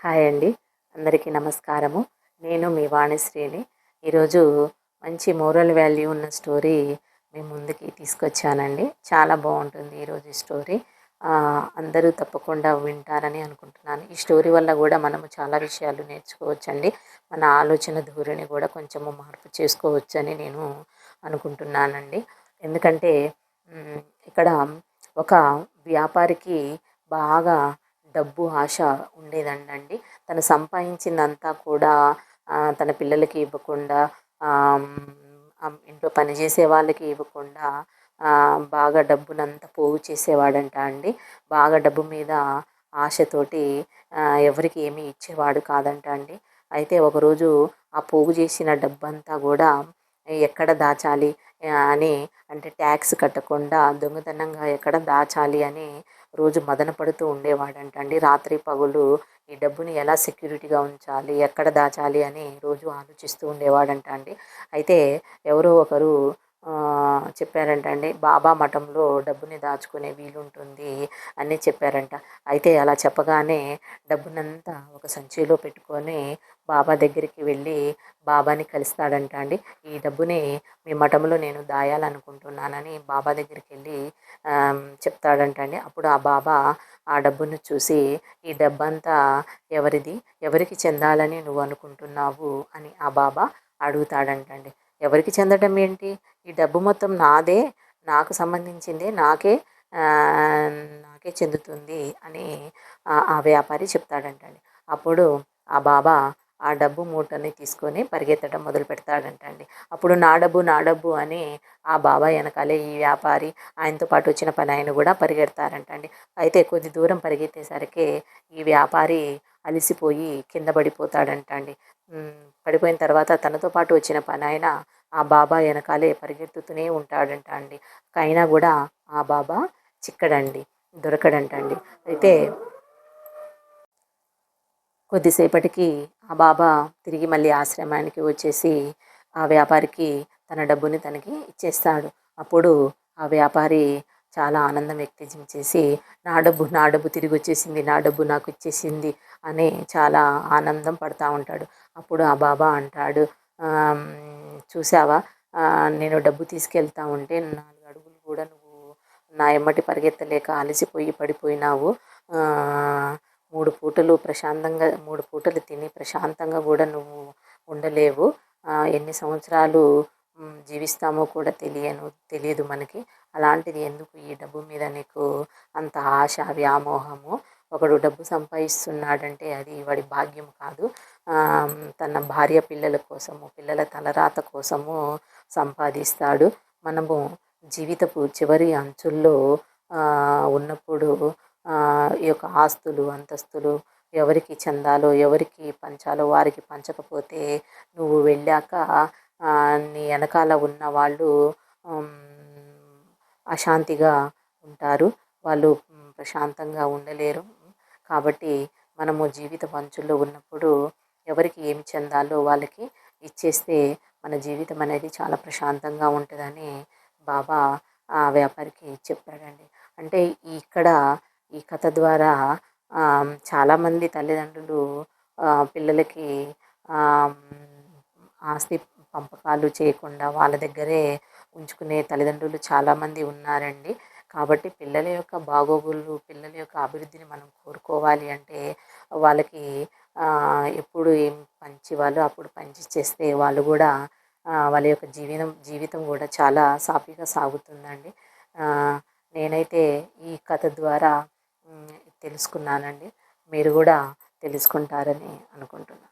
Hi అండి. అందరికీ నమస్కారము. నేను మీ వాణిశ్రీని. ఈరోజు మంచి మోరల్ వాల్యూ ఉన్న స్టోరీ మీ ముందుకి తీసుకొచ్చానండి. చాలా బాగుంటుంది ఈరోజు స్టోరీ. అందరూ తప్పకుండా వింటారని అనుకుంటున్నాను. ఈ స్టోరీ వల్ల కూడా మనము చాలా విషయాలు నేర్చుకోవచ్చండి. మన ఆలోచన ధోరణి కూడా కొంచెము మార్పు చేసుకోవచ్చని నేను అనుకుంటున్నానండి. ఎందుకంటే ఇక్కడ ఒక వ్యాపారికి బాగా డబ్బు ఆశ ఉండేదండి తను సంపాదించిందంతా కూడా తన పిల్లలకి ఇవ్వకుండా ఇంట్లో పనిచేసే వాళ్ళకి ఇవ్వకుండా బాగా డబ్బునంతా పోగు చేసేవాడంట అండి. బాగా డబ్బు మీద ఆశతోటి ఎవరికి ఏమీ ఇచ్చేవాడు కాదంట అండి. అయితే ఒకరోజు ఆ పోగు చేసిన డబ్బంతా కూడా ఎక్కడ దాచాలి అని అంటే ట్యాక్స్ కట్టకుండా దొంగతనంగా ఎక్కడ దాచాలి అని రోజు మదన పడుతూ ఉండేవాడంట అండి రాత్రి పగులు ఈ డబ్బుని ఎలా సెక్యూరిటీగా ఉంచాలి ఎక్కడ దాచాలి అని రోజు ఆలోచిస్తూ ఉండేవాడంట అండి అయితే ఎవరో ఒకరు చెప్పారంట అండి బాబా మఠంలో డబ్బుని దాచుకునే వీలుంటుంది అని చెప్పారంట. అయితే అలా చెప్పగానే డబ్బునంతా ఒక సంచిలో పెట్టుకొని బాబా దగ్గరికి వెళ్ళి బాబాని కలుస్తాడంట అండి ఈ డబ్బుని మీ మఠంలో నేను దాయాలనుకుంటున్నానని బాబా దగ్గరికి వెళ్ళి చెప్తాడంట అండి అప్పుడు ఆ బాబా ఆ డబ్బును చూసి ఈ డబ్బంతా ఎవరిది? ఎవరికి చెందాలని నువ్వు అనుకుంటున్నావు? అని ఆ బాబా అడుగుతాడంటండి. ఎవరికి చెందడం ఏంటి? ఈ డబ్బు మొత్తం నాదే నాకు సంబంధించిందే నాకే నాకే చెందుతుంది అని ఆ వ్యాపారి చెప్తాడంటండి. అప్పుడు ఆ బాబా ఆ డబ్బు మూటని తీసుకొని పరిగెత్తడం మొదలు పెడతాడంటండి. అప్పుడు నా డబ్బు నా డబ్బు అని ఆ బాబా వెనకాలే ఈ వ్యాపారి ఆయనతో పాటు వచ్చిన పని ఆయన కూడా పరిగెడతారంటండి. అయితే కొద్ది దూరం పరిగెత్తేసరికి ఈ వ్యాపారి అలిసిపోయి కింద పడిపోతాడంట అండి పడిపోయిన తర్వాత తనతో పాటు వచ్చిన పనాయన ఆ బాబా వెనకాలే పరిగెత్తుతూనే ఉంటాడంట అండి అయినా కూడా ఆ బాబా చిక్కడండి దొరకడంటండి. అయితే కొద్దిసేపటికి ఆ బాబా తిరిగి మళ్ళీ ఆశ్రమానికి వచ్చేసి ఆ వ్యాపారికి తన డబ్బుని తనకి ఇచ్చేస్తాడు. అప్పుడు ఆ వ్యాపారి చాలా ఆనందం వ్యక్తం చేసి నా డబ్బు నా డబ్బు తిరిగి వచ్చేసింది నా డబ్బు నాకు వచ్చేసింది అని చాలా ఆనందం పడుతూ ఉంటాడు. అప్పుడు ఆ బాబా అంటాడు చూసావా నేను డబ్బు తీసుకెళ్తా ఉంటే నాలుగు అడుగులు కూడా నువ్వు నా ఎమ్మటి పరిగెత్తలేక అలసిపోయి పడిపోయినావు. మూడు పూటలు ప్రశాంతంగా మూడు పూటలు తిని ప్రశాంతంగా కూడా నువ్వు ఉండలేవు. ఎన్ని సంవత్సరాలు జీవిస్తామో కూడా తెలియను తెలియదు మనకి. అలాంటిది ఎందుకు ఈ డబ్బు మీద నీకు అంత ఆశ వ్యామోహము? ఒకడు డబ్బు సంపాదిస్తున్నాడంటే అది వాడి భాగ్యం కాదు. తన భార్య పిల్లల కోసము పిల్లల తలరాత కోసము సంపాదిస్తాడు. మనము జీవితపు చివరి అంచుల్లో ఉన్నప్పుడు ఈ యొక్క ఆస్తులు అంతస్తులు ఎవరికి చెందాలో ఎవరికి పంచాలో వారికి పంచకపోతే నువ్వు వెళ్ళాక నీ వెనకాల ఉన్న వాళ్ళు అశాంతిగా ఉంటారు. వాళ్ళు ప్రశాంతంగా ఉండలేరు. కాబట్టి మనము జీవిత పంచుల్లో ఉన్నప్పుడు ఎవరికి ఏమి చెందాలో వాళ్ళకి ఇచ్చేస్తే మన జీవితం అనేది చాలా ప్రశాంతంగా ఉంటుందని బాబా ఆ వ్యాపారికి చెప్పాడండి. అంటే ఇక్కడ ఈ కథ ద్వారా చాలామంది తల్లిదండ్రులు పిల్లలకి ఆస్తి పంపకాలు చేయకుండా వాళ్ళ దగ్గరే ఉంచుకునే తల్లిదండ్రులు చాలామంది ఉన్నారండి. కాబట్టి పిల్లల యొక్క బాగోగులు పిల్లల యొక్క అభివృద్ధిని మనం కోరుకోవాలి అంటే వాళ్ళకి ఎప్పుడు ఏం పంచి వాళ్ళు అప్పుడు పంచి చేస్తే వాళ్ళు కూడా వాళ్ళ యొక్క జీవనం జీవితం కూడా చాలా సాఫీగా సాగుతుందండి. నేనైతే ఈ కథ ద్వారా తెలుసుకున్నానండి. మీరు కూడా తెలుసుకుంటారని అనుకుంటున్నాను.